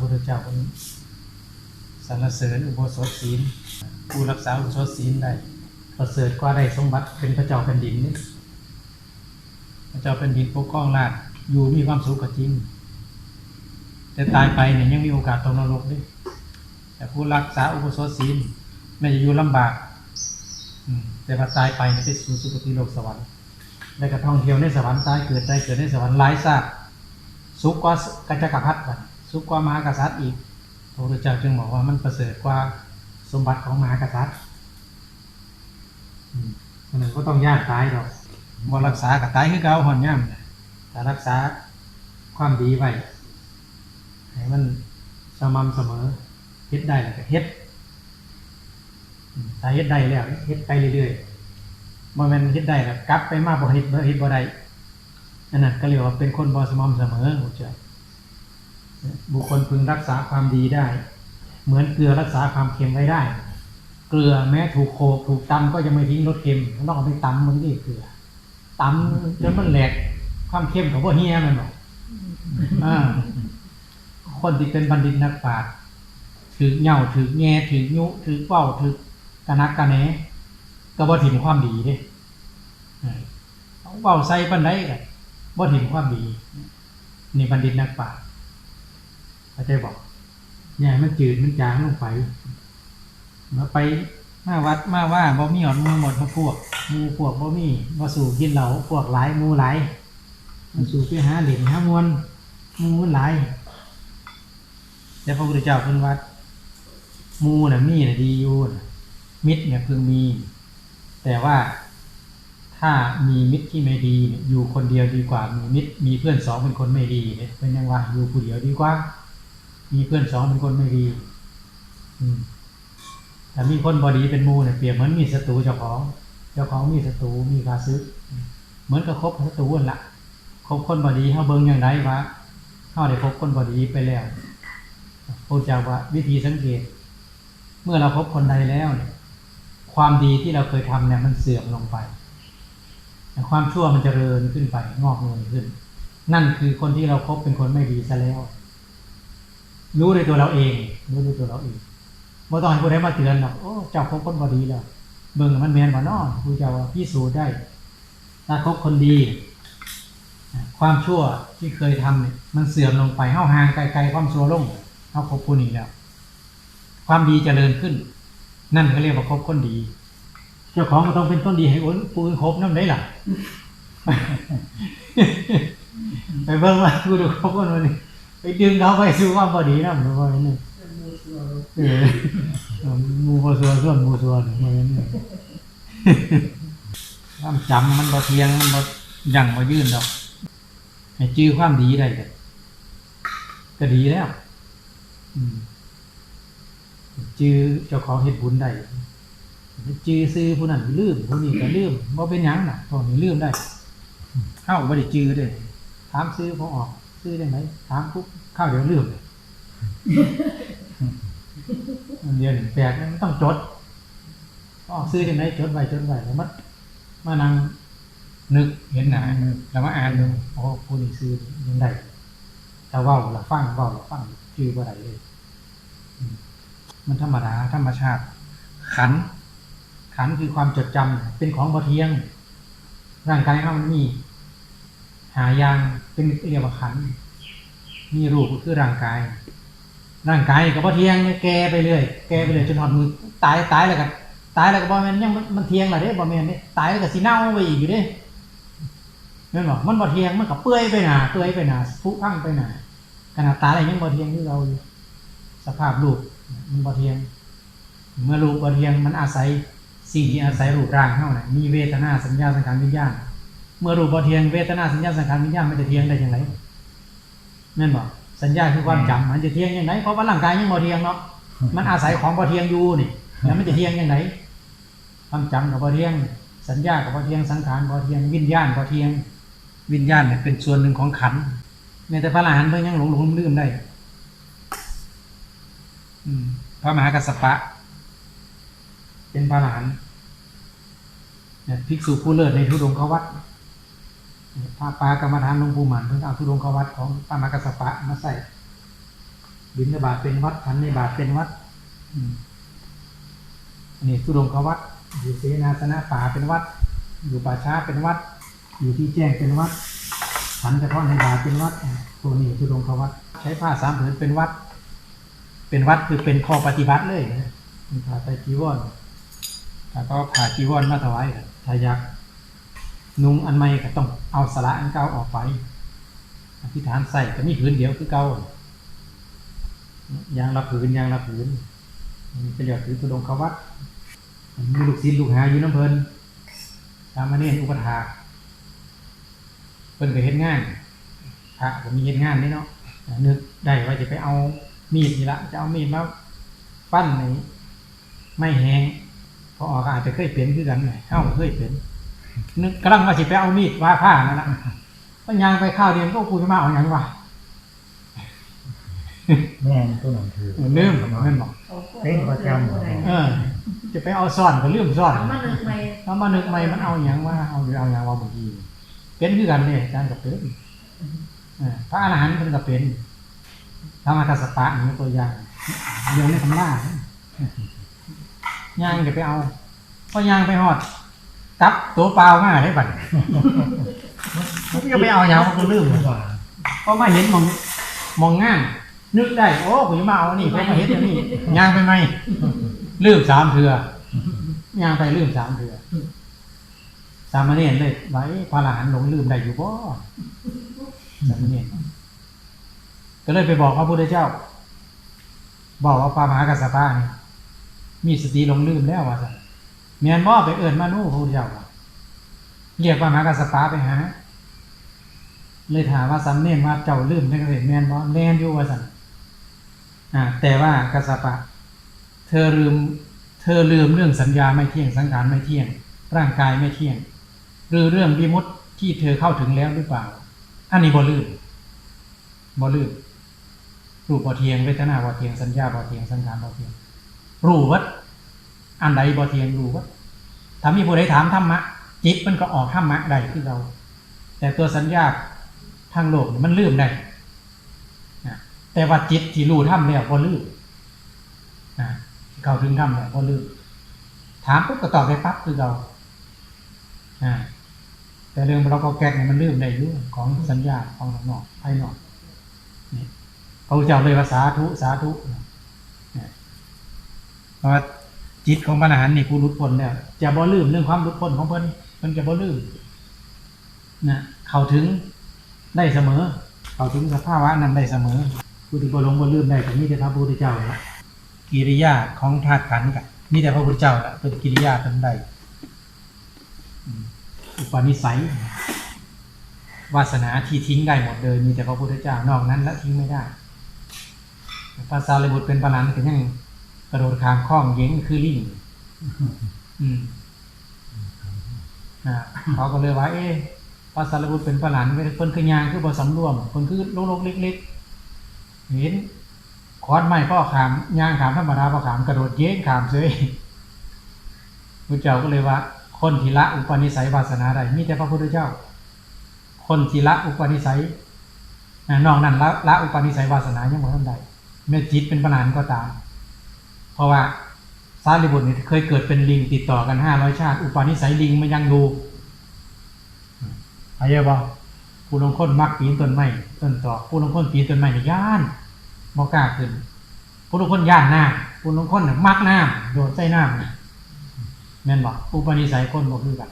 พุทธเจ้าคนสรรเสริญอุโบสถศีลผู้รักษาอุโบสถศีลได้ประเสริฐกว่าได้สมบัติเป็นพระเจ้าแผ่นดินนี่พระเจ้าแผ่นดินปกครองราชอยู่มีความสุขก็จริง แต่ตายไปเนี่ยยังมีโอกาสตกนรกด้วยแต่ผู้รักษาอุโบสถศีลไม่จะอยู่ลำบากแต่พอตายไปเนี่ยไปสู่สุคติโลกสวรรค์ได้กระท่องเที่ยวในสวรรค์ตายเกิดได้เกิดในสวรรค์หลายชาติสุขกว่ากัจจกพัฒน์กัน สุขกว่ามหากษัตริย์อีกพระพุทธเจ้าจึงบอกว่ามันประเสริฐกว่าสมบัติของมหากษัตริย์อืมอันนั้นก็ต้องยากตายหรอกบ่รักษากับตายคือเก่าหอนย่ำแต่รักษาความดีไว้ให้มันสม่ำเสมอเฮ็ดได้แล้วก็เฮ็ดถ้าเฮ็ดได้แล้วเฮ็ดไปเรื่อยๆบ่แม่นเฮ็ดได้แล้วกลับไปมาบ่เฮ็ดบ่เฮ็ดบ่ได้อันนั้นก็เรียกว่าเป็นคนบ่สม่ำเสมอเข้า บุคคลพึงรักษาความดีได้ เหมือนเกลือรักษาความเค็มไว้ได้ เกลือแม้ถูกโขกถูกตำก็ยังไม่ทิ้งรสเค็มต้องเอาไปตำมันนี่เกลือตำจนมันแหลกความเค็มของพวกเฮียมันบอกคนที่เป็นบัณฑิตนักปราชญ์ถือเหย่าถือแง่ถือยุถือเป้าถือกะนักกะแหนก็บ่ถิ่มความดีเด้เออเอาเว้าใส่ปานใดก็บ่ถิ่มความดี นี่บัณฑิตนักปราชญ์ เข้าใจบอกอย่าให้มันจืดมันจางลงไปมาไปมาวัดมาว่าบ่มีหอดหมูหมดมาพวกมูพวกบ่มีบ่สู่กินเหล้าพวกหลายมูหลายมันสู่ไปหาเหรียญหามวลมูหลายแต่พระพุทธเจ้าเพิ่นว่าหมูน่ะมีน่ะดีอยู่มิตรเนี่ยเพึงมี แต่ว่าถ้ามีมิตรที่ไม่ดีเนี่ยอยู่คนเดียวดีกว่ามีมิตรมีเพื่อนสองเป็นคนไม่ดีเนี่ยเป็นยังว่าอยู่ผู้เดียวดีกว่า มีเพื่อนสองเป็นคนไม่ดี อืมแต่มีคนบอดีเป็นมูเนี่ยเปรียบเหมือนมีศัตรูเจ้าของ เจ้าของมีศัตรูมีคาซึกเหมือนกับคบศัตรูนั่นละคบคนบอดีเขาเบิ่งอย่างไรวะเขาได้คบคนบอดีไปแล้วพระเจ้าว่าวิธีสังเกต เมื่อเราพบคนใดแล้วเนี่ยความดีที่เราเคยทำเนี่ยมันเสื่อมลงไปแต่ความชั่วมันจเจริญขึ้นไปงอกเงยขึ้น นั่นคือคนที่เราคบเป็นคนไม่ดีซะแล้ว รู้ในตัวเราเอง รู้ในตัวเราเองเมื่อตอนผู้ใดมาเตือนหรอกโอ้เจ้าคบคนบดีแล้วเบิ่งมันแมนว่าน้อผู้เจ้าว่าพิสูจน์ได้ถ้าคบคนดี ความชั่วที่เคยทำเนี่ยมันเสื่อมลงไปเห้าห่างไกลๆความชั่วลงเฮาคบผู้นี้แล้ว ความดีเจริญขึ้น นั่นเขาเรียกว่าคบคนดี เจ้าของก็ต้องเป็นต้นดีให้อ้นปูนคบน้ำได้หล่ะไปเบิ่งว่ากูดูคบคนวันนี้ ไปดึงเขาไปสู่ความพอดีนะหรือว่าอย่างนี้เออมูพอสัวส่วนมูสัวเหมือนนี้ความจำมันบ่เทียงมันบ่ยังบ่ยื่นดอกให้จื้อความดีได้ก็ก็ดีแล้วอืมจื้อเจ้าของเฮ็ดบุญได้จื้อซื้อผู้นั้นลืมผู้นี้ก็ลืมบ่เป็นหยังน่ะตอนนี้ลืมได้เฮาบ่ได้จื้อเด้ถามซื้อพอออก ซื้อได้ไหมถามปุ๊บข้าวเดี๋ยวลืมเลยมันเรียนแปลกมันต้องจดออกซื้อได้ไหมจดไว้จดไว้แล้วมันมานั่งนึกเห็นหนาแล้วมาอ่านดูโอ้ผู้นี้ซื้อยังได้ถ้าเว้าละฟังเว้าละฟังจื้อบ่ได้เลยมันธรรมดาธรรมชาติ ขัน ขันคือความจดจำเป็นของบ่เที่ยง ร่างกายเรามันมี หายางเป็นเรียกว่าขันมีรูปก็คือร่างกาย ร่างกายก็บ่เที่ยงแก่ไปเรื่อยแก่ไปเรื่อยจนหอดมือตายตายแล้วก็ตายแล้วก็บ่แม่นยังมันเที่ยงล่ะเด้บ่แม่นเด้ตายแล้วก็สิเน่าไปอีกอยู่เด้แม่นบ่มันบ่เที่ยงมันก็เปื่อยไปหนาเปื่อยไปหนาผุพังไปหนาขนาดตายแล้วยังบ่เที่ยงที่เราอยู่สภาพรูปมันบ่เทียง เมื่อรูปบ่เทียงมันอาศัยสิ่งที่อาศัยรูปร่างเท่านั้นมีเวทนาสัญญาสังขารวิญญาณ เมื่อรูปบ่เทียงเวทนาสัญญาสังขารวิญญาณมันจะเทียงได้อย่างไรนั่นบ่สัญญาคือความจำมันจะเทียงอย่างไรเพราะว่าร่างกายยังบ่เทียงเนาะมันอาศัยของบ่เทียงอยู่นี่แล้วมันจะเทียงอย่างไรความจำกับบ่เทียง สัญญากับบ่เทียงสังขารบ่เทียงวิญญาณบ่เทียง วิญญาณเนี่ยเป็นส่วนหนึ่งของขันธ์แม้แต่พระอรหันต์เพิ่นยังหลงหลงลืมๆได้อืมพระมหากัสสปะ เป็นพระหลานเนี่ยภิกษุผู้เลิศในทุดงควัต พระปากรรมฐานหลวงปู่หมันเพิ่งเอาทุดงควัตของพระมหากสปะมาใส่บินบาตเป็นวัดขันในบาตเป็นวัดอนนี้ทุดงควัดอยู่เสนาสนะป่าเป็นวัด อยู่ป่าช้าเป็นวัด อยู่ที่แจ้งเป็นวัดขันเฉพาะในบาตเป็นวัดตัวนี้ทุดงควัดใช้ผ้าสามผืนเป็นวัด เป็นวัดคือเป็นข้อปฏิบัติเลยนะผ้าไตจีวรถ้าก็ผ่าจีวรมาถวายถ้าอยาก นุ่งอันใหม่ก็ต้องเอาสละอันเก่าออกไปอธิษฐานใส่ก็มีผืนเดียวคือเก่ายางละผืนยางละผืนเป็นเรียกถือตุดงควัดมีลูกศิษย์ลูกหาอยู่น้ำเพลินตามมาเนี่ยอุปถาเพิ่นก็เฮ็ดงานพระก็มีเฮ็ดงานนี่เนาะนึกได้ว่าจะไปเอามีดนี่ละจะเอามีดมาปั้นในไม่แห้งพราะออกอาจจะเคยเป็นคือกันหน่อยเอ้าเคยเป็น นึกกำลังว่าสิไปเอามีดว่าผ้านั่นแหละก็ยางไปข้าวเดียวก็คุยมาเอาอย่างวะแม่นตัวหนังถือลืมแม่นบอกเป็นประจำเออ จะไปเอาซ่อนก็ลืมซ่อนเอามานึกไหมถ้ามานึกใหม่มันเอาอย่างว่าเอาหรือเอาอย่างว่าบางทีเป็นคือกันเนี่ยอาจารย์กับเป็นเออพระอรหันต์เพิ่นก็เป็นธรรมกัสสปะนี่ตัวอย่างเรื่องในคำล่าย่างจะไปเอาพอย่างไปหอด ตับตัวเปล่ามาได้บัดมันก็ไปเอายาวกูลืมว่าพอมาเห็นมองมองง่านนึกได้ โอ้ผมจะมาเอาอันนี่พอมาเห็นอันนี้ย่างไปไหมลืมสามเถื่อย่างไปลืมสามเถื่อสามเณรเลยไว้พระอรหันหลงลืมได้อยู่บ่สามเณรก็เลยไปบอกพระพุทธเจ้า บอกว่าพระมหากัสสปะนี่มีสติหลงลืมแล้วว่าสัน แมนบ่ไปเอิญมานู่พระพุทธเจ้าเรียกพระมหากัสสปะไปหา เลยถามว่าสำเนียงว่าเจ้าลืมได้ก็เลยแมนบ่แมนอยู่ว่าสันอ่าแต่ว่ากัสสปะ เธอลืม เธอลืมเรื่องสัญญาไม่เที่ยงสังขารไม่เที่ยง ร่างกายไม่เที่ยง หรือเรื่องวิมุตที่เธอเข้าถึงแล้วหรือเปล่า อันนี้บ่ลืมบ่ลืมรูปบ่เทียงเวทนาบ่เทียงสัญญาบ่เทียงสังขารบ่เทียง รู้วัด อันใดบ่เทียงรู้วัดถ้ามีผู้ใดถามธรรมะจิตมันก็ออกธรรมะได้คือเรา แต่ตัวสัญญาทางโลกมันลืมได้แต่ว่าจิตที่รู้ธรรมแล้วบ่ลืมเข้าถึงธรรมแล้วบ่ลืมถามปุ๊บก็ตอบได้ปั๊บคือเราแต่เรื่องเราก็แก้เนี่ยมันลืมได้อยู่ของสัญญาของข้างนอกภายนอกนี่พระพุทธเจ้าเลยว่าสาธุสาธุเพราะว่า จิตของพระอรหันต์นี่ผู้รุดพ้นแล้วจะบ่ลืมเรื่องความรุดพ้นของเพิ่นเพิ่นจะบ่ลืมนะเข้าถึงได้เสมอ เข้าถึงสภาวะนั้นได้เสมอผู้ที่บ่หลงบ่ลืมได้ก็มีแต่พระพุทธเจ้าละกิริยาของธาตุขันธ์ก็มีแต่พระพุทธเจ้าละเป็นกิริยาเป็นใดอุปนิสัยวาสนาที่ทิ้งได้หมดเลยมีแต่พระพุทธเจ้า นอกนั้นละทิ้งไม่ได้ภาษาลิบุตรเป็นปนันก็ยัง กระโดดขามข้องเย้งคือลิงอืมอ่าเขาก็เลยว่า เอ๊ะพระสารบุตรเป็นประหลานเป็นคนคือยางคือบ่สำรวมคนคือโลกๆเล็กๆเห็นขอนไม้พ่อขามยางขามธรรมดาพ่อขามกระโดดเย้งขามเฉยพระเจ้าก็เลยว่า คนทีละอุปนิสัยวาสนาได้มีแต่พระพุทธเจ้า คนทีละอุปนิสัยอ่านอกนั้นละละอุปนิสัยวาสนายังบ่ทันใดแม้จิตเป็นประหลานก็ตาม ราะว่าสารีบุตรนี่เคยเกิดเป็นลิงติดต่อกันห้าร้อยชาติ อุปนิสัยลิงมันยังดูอายุบ่ผู้ลงค้นมักปีนต้นไม้ต้นตอกผู้ลงค้นปีนต้นไม้นี่ย่านบ่กล้าขึ้นผู้ลงค้นย่านน้ำผู้ลงค้นมักน้ำโดดใส่น้ำน่ะแม่นบ่อุปนิสัยคนบ่คือกัน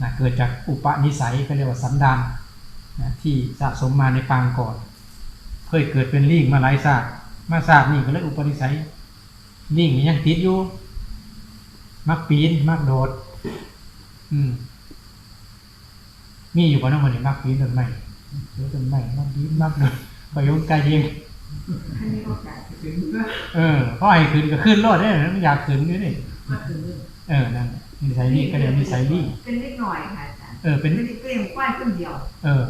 นะเกิดจากอุปนิสัยก็เรียกว่าสันดานนะที่สะสมมาในปางก่อน เคยเกิดเป็นลิงมาหลายชาติมาชาตินี่ก็เลยอุปนิสัย นิ่งยังติดอยู่ มักปีน มักโดด อืมมีอยู่บนนั้นวันนี้มักปีนต้นไม้เสือต้นไม้มักปีนมักโดดไปยงไกลเองอันนี้ก็กลายเป็นเรื่องเออพอให้ขึ้นก็ขึ้นรอดได้มันอยากขึ้นอยู่นี่มาถึงเรื่องเออนั่นนิสัยนี่ก็เดี๋ยวนิสัยนี่เป็นเล็กหน่อยค่ะอาจารย์เออเป็นไม่ได้เกลี้ยงควายคนเดียว เออ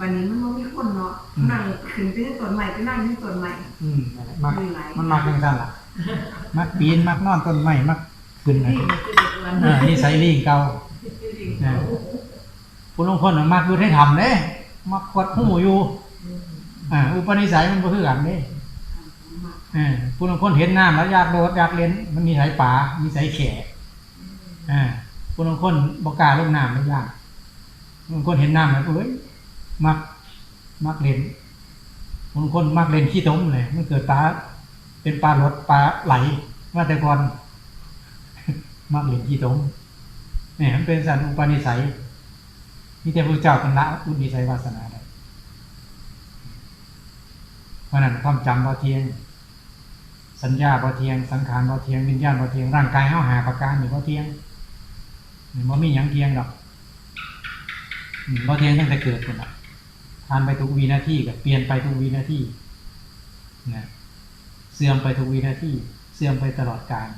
วันนี้มันไม่มีคนเนาะอืมนั่งขึ้นไปที่ต้นใหม่ไปนั่งที่ต้นใหม่อืมนั่นแหละมักมีหลายมันมักจังซั่นล่ะ มักปีนมักนอนต้นไม้มักขึ้นนะนี่มันคือเด็กวันเออนิสัยลิงเก่านะผู้ลงคนน่ะมักอยู่ให้ทำเด้มักกดหูอยู่อ่าอุปนิสัยมันก็คือกันเด้เออผู้บางคนเห็นน้ำแล้วอยากโดดอยากเล่นมันมีสายป่ามีสายแขกอ่าผู้บางคนบอกกล้าลงน้ำไม่ยากผู้บางคนเห็นน้ำแล้วเอ้ยมักมักเล่นผู้บางคนมักเล่นขี้ต้มเลยมันเกิดปลา เป็นปลาลดปลาไหลมาแต่ก่อนมักเล่นขี้ต้มเนี่ยมันเป็นสันอุปนิสัยมีแต่พระเจ้าเป็นละอุปนิสัยวาสนาได้เพราะนั้นความจำบ่เทียง สัญญาบ่เทียง สังขารบ่เทียงวิญญาณบ่เทียงร่างกายเฮาหาประการหนี่บ่เทียงนี่บ่มีหยังเทียงดอกอืมบ่เทียงตั้งแต่เกิดพุ่นน่ะผ่านไปทุกวินาทีก็เปลี่ยนไปทุกวินาทีนะ เสื่อมไปทุกวินาทีเสื่อมไปตลอดกาล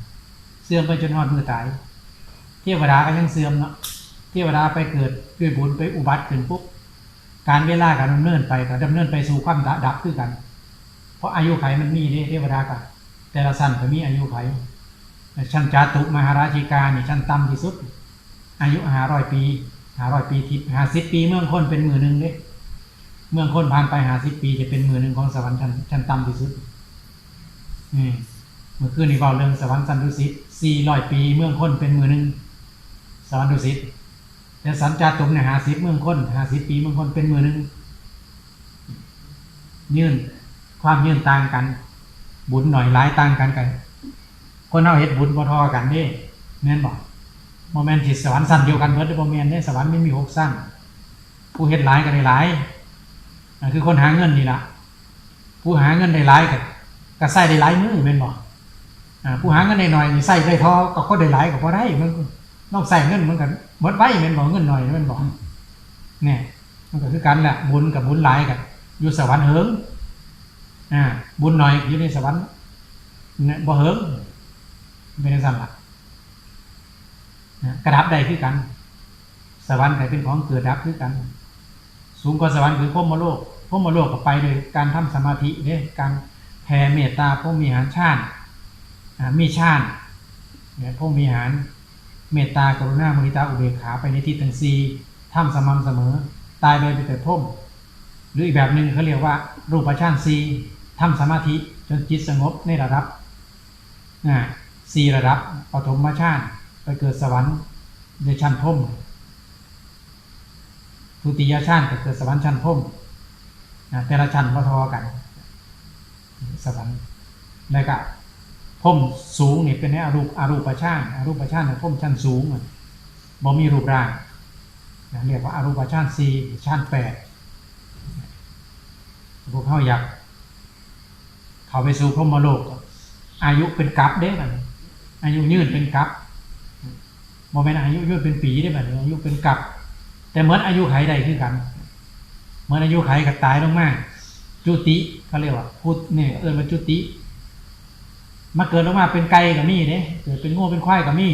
เสื่อมไปจนฮอดมือตาย เทวดาก็ยังเสื่อมเนาะเทวดาไปเกิดด้วยบุญไปอุบัติขึ้นปุ๊บการเวลาการดำเนินไปก็ดำเนินไปสู่ความดับคือกัน เพราะอายุไขมันมีเด้เทวดากับแต่ละสั้นก็มีอายุไขชั้นจาตุมหาราชิกาเนี่ชั้นต่ำที่สุด อายุหาร้อยปีหาร้อยปีทิพหาสิบปี เมืองคนเป็นหมื่นหนึ่งเด้เมืองคนผ่านไปหาสิบปีจะเป็นหมื่นหนึ่งของสวรรค์ชั้นชั้นต่ำที่สุด นี่เมื่อคืนนี้เบาเรื่องสวรรค์สันดุสิตสี่ร้อยปี เมืองคนเป็นมื่นหนึ่งสวรรค์ดุสิตแต่สันจาตุมเนี่ยหาสิบเมืองคนหาสิบปีเมืองคนเป็นมื่นหนึ่งยื่นความยื่นต่างกัน บุญหน่อยหลายต่างกันกัน คนเอาเฮ็ดบุญบ่ทอกันเด้แม่นบอกโมเมนต์ที่สวรรค์สั้นเดียวกันเบิดโมเมนต์เด้สวรรค์ไม่มีหกสั้นผู้เฮ็ดหลายก็ได้หลายอ่าคือคนหาเงินนี่ละผู้หาเงินได้หลายก็ ก็ใส่ได้หลายมือแม่นบอกอ่ผู้หาเงินหน่อยใส่ได้ทอก็คนได้หลายก็พอได้มันนอกใส่เงินมันก็หมดไว้แม่นบอกเงินหน่อยแม่นบอกเนี่ยมันก็คือกันแหละบุญกับบุญหลายกันอยู่สวรรค์เฮิงอ่าบุญหน่อยอยู่ในสวรรค์เนี่ยบ่เหิงเป็นจังซั่นล่ะกระดับใดคือกัน สวรรค์ก็เป็นของเกิดดับคือกัน สูงกว่าสวรรค์คือพรหมโลกพรหมโลกก็ไปโดยการทำสมาธิเด้การ แผ่เมตตาพรหมีหารชาติมีชาติเนี่ยพรหมีหารเมตตากรุณามุทิตาอุเบกขาไปในที่ทั้งสี่ทำสม่ำเสมอ ตายไปเป็นแต่พรหมหรืออีกแบบหนึ่งเขาเรียกว่า รูปฌานสีทำสมาธิจนจิตสงบในระดับนะสี่ระดับปฐมฌานไปเกิดสวรรค์ในชั้นพรหมทุติยฌานก็เกิดสวรรค์ชั้นพรหมแต่ละชั้นพอทอกัน สวรรค์แล้วก็พมสูงเนี่ยเป็นในอรูปอรูปฌานอรูปฌานในพรหมชั้นสูงบ่มีรูปร่างเรียกว่าอารูปฌานสี่ฌานแปดพวกเขาอยากเขาไปสู่พรมโลก อายุเป็นกับเด้บัดนี้อายุยืนเป็นกับโมเมนอายุยืนเป็นปีได้บัดนี้อายุเป็นกับ แต่เหมือนอายุไขใดคือกัน เหมือนอายุไขกับตายลงมากจุติ เขาเรียกว่าพุทธเนี่ยเออมันจุติ มาเกิดลงมาเป็นไก่กับมีเด้เกิดเป็นงูเป็นควายกับมี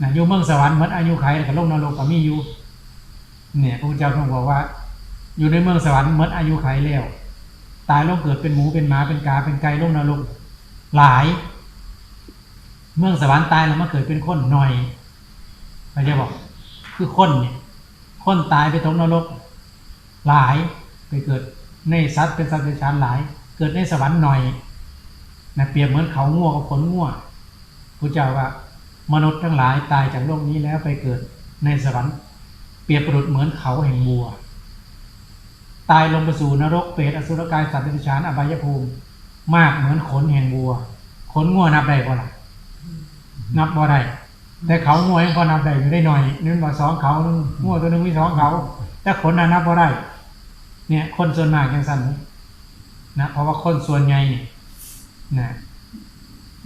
นะอยู่เมืองสวรรค์เหมือนอายุไขกับโลกนรกกับมีอยู่ เนี่ยพระพุทธเจ้าทรงบอกว่า อยู่ในเมืองสวรรค์เหมือนอายุไขแล้วตายลงเกิดเป็นหมูเป็นหมาเป็นกาเป็นไก่ลงนรกหลาย เมืองสวรรค์ตายแล้วมาเกิดเป็นคนหน่อยเราจะบอก คือคนเนี่ยคนตายไปตกนรก หลายไปเกิด ในสัตว์เป็นสัตว์เป็นชานหลาย เกิดในสวรรค์หน่อยนะเปรียบเหมือนเขาง่วกับขนง่วพระเจ้าว่ามนุษย์ทั้งหลายตายจากโลกนี้แล้วไปเกิดในสวรรค์เปรียบประดุจเหมือนเขาแห่งวัว ตายลงไปสู่นรกเปรตอสุรกายสัตว์เดรัจฉานอบายภูมิ มากเหมือนขนแห่งวัว ขนงัวนับได้บ่ล่ะนับบ่ได้แต่เขางัวยังพอนับได้อยู่ได้หน่อยนึกว่าสองเขานึงงัวตัวหนึงมีสองเขาแต่ขนน่ะนับบ่ได้ เนี่ยคนส่วนมากยังสั่นนะเพราะว่าคนส่วนใหญ่เนี่ยนะ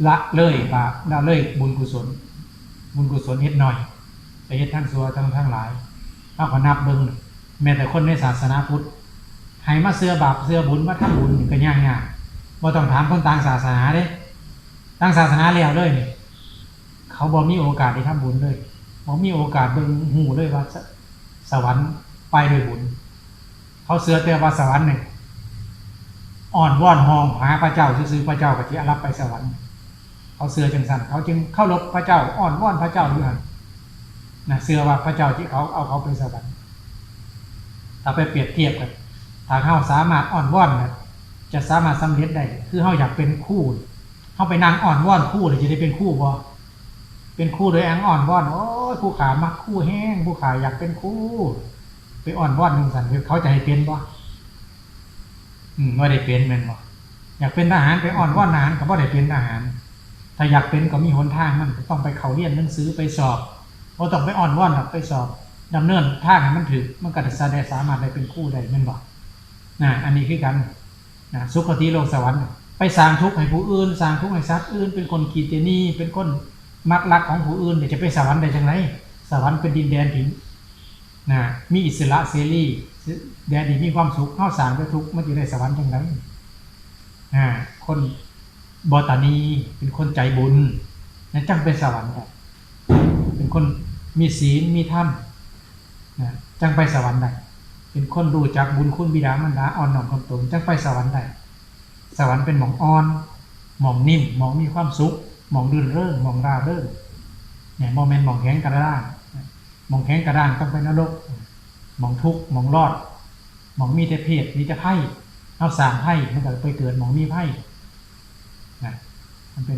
ละเลยบาปละเลยบุญกุศล บุญกุศลเฮ็ดหน่อยไปเฮ็ดทั้งสัวทั้งทั้งหลายเอาขอนับเบิ่งแม้แต่คนในศาสนาพุทธให้มาเสื้อบาปเสื้อบุญมาทำบุญนี่ก็ยากยากบ่ต้องถามคนต่างศาสนาเด้ต่างศาสนาแล้วเลยเนี่ยเขาบ่มีโอกาสได้ทำบุญเลยบ่มีโอกาสเบิ่งหูเลยว่าสสวรรค์ไปด้วยบุญ เขาเสื้อแต่ว่าสวรรค์นี่อ่อนว่อนหองหาพระเจ้าซื้อพระเจ้าก็สิรับไปสวรรค์ เขาเสื้อจังสันเขาจึงเข้ารบพระเจ้าอ่อนว่อนพระเจ้าอยู่หันนะเสื้อว่าพระเจ้าที่เขาเอาเขาไปสวรรค์ถ้าไปเปรียบเทียบกันถ้าเขาสามารถอ่อนว่อนนะจะสามารถสำเร็จได้คือเฮาอยากเป็นคู่เฮาไปนั่งอ่อนวอนคู่เลยจะได้เป็นคู่บ่เป็นคู่โดยแองอ่อนวอนโอ้ยผู้ขามักคู่แห้งผู้ขาอยากเป็นคู่ ไปอ่อนวอนนึงสันคือเขาจะให้เป็นบ่อืมว่าได้เป็นแม่นบ่อยากเป็นทหารไปอ่อนวอนทหารก็บ่ได้เป็นทหาร ถ้าอยากเป็นก็มีหนทางมันต้องไปเขาเรียนหนังสือไปสอบบ่ต้องไปอ่อนวอนหรอกไปสอบดำเนินทางให้มันถึกมันก็จะได้สามารถได้เป็นคู่ได้แม่นบ่นะอันนี้คือกันนะสุคติโลกสวรรค์ไปสร้างทุกข์ให้ผู้อื่นสร้างทุกข์ให้สัตว์อื่น เป็นคนขีเตนีเป็นคนมักรักของผู้อื่นเดี๋ยวจะไปสวรรค์ได้จังไงสวรรค์เป็นดินแดนที่ นะมีอิสระเสรีแดนที่มีความสุขเฮาสางด้วยทุกข์มันจะได้สวรรค์จังไงอ่าคนบอตานีเป็นคนใจบุญนะจังไปสวรรค์เป็นคนมีศีลมีธรรมนะจังไปสวรรค์ได้เป็นคนรู้จักบุญคุณบิดามารดาอ่อนน้อมถ่อมตนจังไปสวรรค์ได้สวรรค์เป็นหมองอ่อนหมองนิ่มหมองมีความสุขหมองรื่นเริงหมองราเริงเนี่ยโมเมนต์หมองแข็งกระด้าง มองแข็งกระด้างต้องไปนรกมองทุกข์มองรอดมองมีแต่เพศมีแต่ไพ่เอาสามไพ่มันก็ไปเกิดมองมีไพ่นะมันเป็น